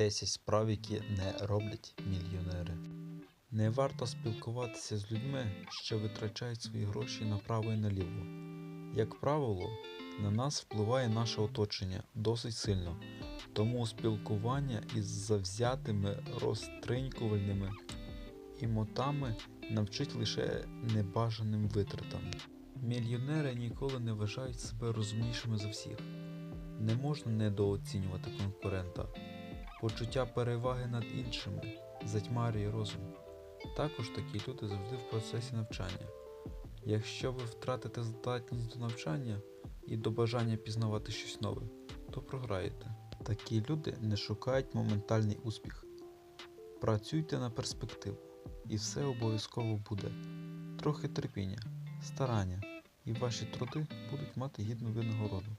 10 справ, які не роблять мільйонери. Не варто спілкуватися з людьми, що витрачають свої гроші направо і наліво. Як правило, на нас впливає наше оточення досить сильно, тому спілкування із завзятими розтринькувальними імотами навчить лише небажаним витратам. Мільйонери ніколи не вважають себе розумнішими за всіх. Не можна недооцінювати конкурента. Почуття переваги над іншими затьмарює розум. Також такі люди завжди в процесі навчання. Якщо ви втратите здатність до навчання і до бажання пізнавати щось нове, то програєте. Такі люди не шукають моментальний успіх. Працюйте на перспективу, і все обов'язково буде. Трохи терпіння, старання, і ваші труди будуть мати гідну винагороду.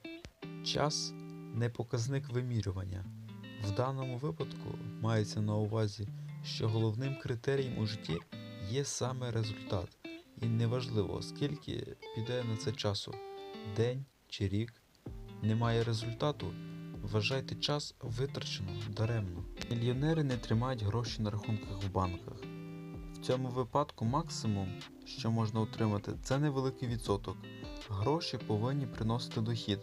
Час не показник вимірювання. В даному випадку мається на увазі, що головним критерієм у житті є саме результат, і неважливо, скільки піде на це часу день чи рік. Немає результату, вважайте час витрачено даремно. Мільйонери не тримають гроші на рахунках в банках. В цьому випадку максимум, що можна отримати, це невеликий відсоток. Гроші повинні приносити дохід,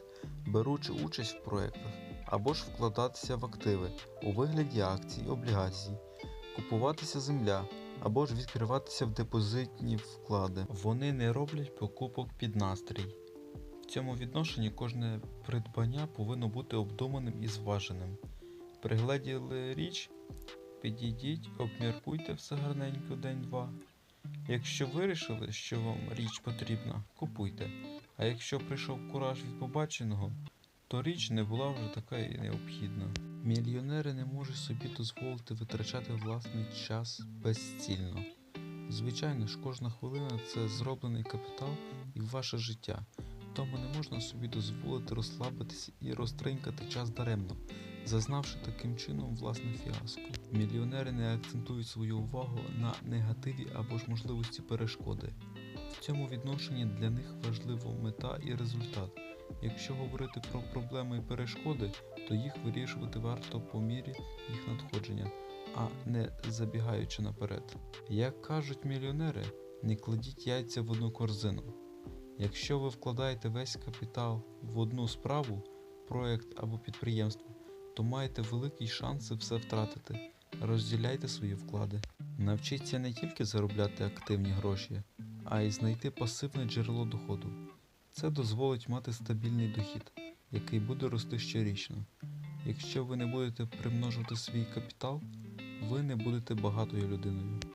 беручи участь в проєктах, або ж вкладатися в активи у вигляді акцій, облігацій, купуватися земля, або ж відкриватися в депозитні вклади. Вони не роблять покупок під настрій. В цьому відношенні кожне придбання повинно бути обдуманим і зваженим. Пригледіли річ, підійдіть, обміркуйте все гарненько день-два. Якщо вирішили, що вам річ потрібна, купуйте. А якщо прийшов кураж від побаченого, то річ не була вже така і необхідна. Мільйонери не можуть собі дозволити витрачати власний час безцільно. Звичайно ж, кожна хвилина це зроблений капітал і ваше життя, тому не можна собі дозволити розслабитися і розтринькати час даремно, зазнавши таким чином власне фіаско. Мільйонери не акцентують свою увагу на негативі або ж можливості перешкоди. В цьому відношенні для них важлива мета і результат. Якщо говорити про проблеми і перешкоди, то їх вирішувати варто по мірі їх надходження, а не забігаючи наперед. Як кажуть мільйонери, не кладіть яйця в одну корзину. Якщо ви вкладаєте весь капітал в одну справу, проєкт або підприємство, то маєте великий шанс все втратити. Розділяйте свої вклади. Навчіться не тільки заробляти активні гроші, а й знайти пасивне джерело доходу. Це дозволить мати стабільний дохід, який буде рости щорічно. Якщо ви не будете примножувати свій капітал, ви не будете багатою людиною.